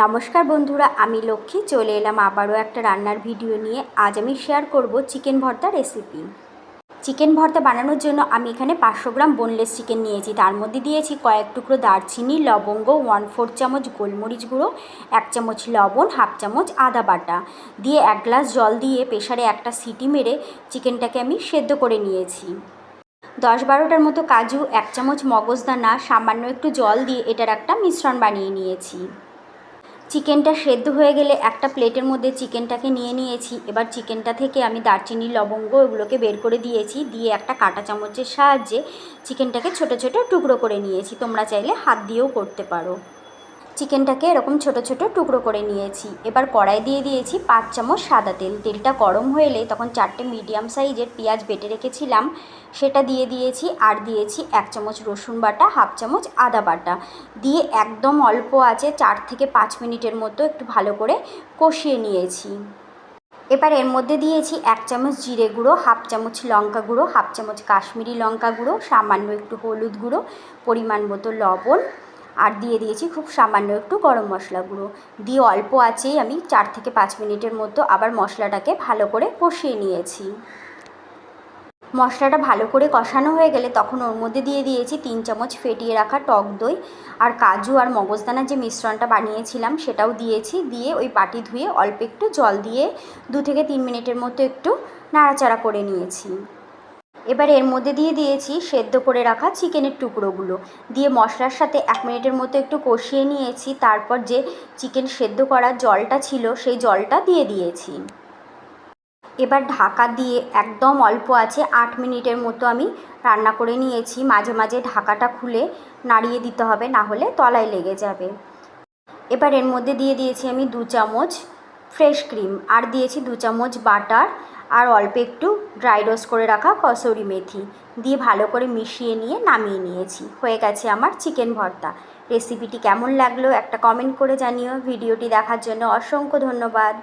নমস্কার বন্ধুরা, আমি লক্ষ্মী। চলে এলাম আবারও একটা রান্নার ভিডিও নিয়ে। আজ আমি শেয়ার করব চিকেন ভর্তা রেসিপি চিকেন ভর্তা বানানোর জন্য আমি এখানে পাঁচশো গ্রাম বোনলেস চিকেন নিয়েছি। তার মধ্যে দিয়েছি কয়েক টুকরো দারচিনি, লবঙ্গ ওয়ান ফোর চামচ গোলমরিচ গুঁড়ো, এক চামচ লবণ হাফ চামচ আদা বাটা। দিয়ে এক গ্লাস জল দিয়ে প্রেশারে একটা সিটি মেরে চিকেনটাকে আমি সেদ্ধ করে নিয়েছি। দশ বারোটার মতো কাজু, এক চামচ মগজদানা, সামান্য একটু জল দিয়ে এটার একটা মিশ্রণ বানিয়ে নিয়েছি। চিকেনটা সেদ্ধ হয়ে গেলে একটা প্লেটের মধ্যে চিকেনটাকে নিয়ে নিয়েছি। এবার চিকেনটা থেকে আমি দারচিনি, লবঙ্গ ওগুলোকে বের করে দিয়েছি। দিয়ে একটা কাঁটা চামচের সাহায্যে চিকেনটাকে ছোট ছোট টুকরো করে নিয়েছি। তোমরা চাইলে হাত দিয়েও করতে পারো। চিকেনটাকে এরকম ছোট ছোট টুকরো করে নিয়েছি। এবার কড়াই দিয়ে দিয়েছি পাঁচ চামচ সাদা তেল। তেলটা গরম হয়ে এলে তখন চারটে মিডিয়াম সাইজের পেঁয়াজ বেটে রেখেছিলাম। সেটা দিয়ে দিয়েছি আর দিয়েছি এক চামচ রসুন বাটা, হাফ চামচ আদা বাটা। দিয়ে একদম অল্প আছে, চার থেকে পাঁচ মিনিটের মতো একটু ভালো করে কষিয়ে নিয়েছি। এবার এর মধ্যে দিয়েছি এক চামচ জিরে গুঁড়ো, হাফ চামচ লঙ্কা গুঁড়ো, হাফ চামচ কাশ্মীরি লঙ্কা গুঁড়ো, সামান্য একটু হলুদ গুঁড়ো, পরিমাণ মতো লবণ। আর দিয়ে দিয়েছি খুব সামান্য একটু গরম মশলা গুঁড়ো। দিয়ে অল্প আছেই আমি চার থেকে পাঁচ মিনিটের মতো আবার মশলাটাকে ভালো করে কষিয়ে নিয়েছি। মশলাটা ভালো করে কষানো হয়ে গেলে তখন ওর মধ্যে দিয়ে দিয়েছি তিন চামচ ফেটিয়ে রাখা টক দই আর কাজু আর মগজদানার যে মিশ্রণটা বানিয়েছিলাম সেটাও দিয়েছি। দিয়ে ওই বাটি ধুয়ে অল্প একটু জল দিয়ে দু থেকে তিন মিনিটের মতো একটু নাড়াচাড়া করে নিয়েছি। এবার এর মধ্যে দিয়ে দিয়েছি সেদ্ধ করে রাখা চিকেনের টুকরোগুলো। দিয়ে মশলার সাথে এক মিনিটের মতো একটু কষিয়ে নিয়েছি, তারপর যে চিকেন সেদ্ধ করার জলটা ছিল সেই জলটা দিয়ে দিয়েছি। এবার ঢাকা দিয়ে একদম অল্প আছে, আট মিনিটের মতো আমি রান্না করে নিয়েছি। মাঝে মাঝে ঢাকাটা খুলে নাড়িয়ে দিতে হবে, না হলে তলায় লেগে যাবে। এবার এর মধ্যে দিয়ে দিয়েছি আমি দু চামচ ফ্রেশ ক্রিম। আর দিয়েছি দু চামচ বাটার আর অল্প একটু ড্রাই রোস্ট করে রাখা কসৌরি মেথি। দিয়ে ভালো করে মিশিয়ে নিয়ে নামিয়ে নিয়েছি। হয়ে গেছে আমার চিকেন ভর্তা। রেসিপিটি কেমন লাগল একটা কমেন্ট করে জানিও। ভিডিওটি দেখার জন্য অসংখ্য ধন্যবাদ।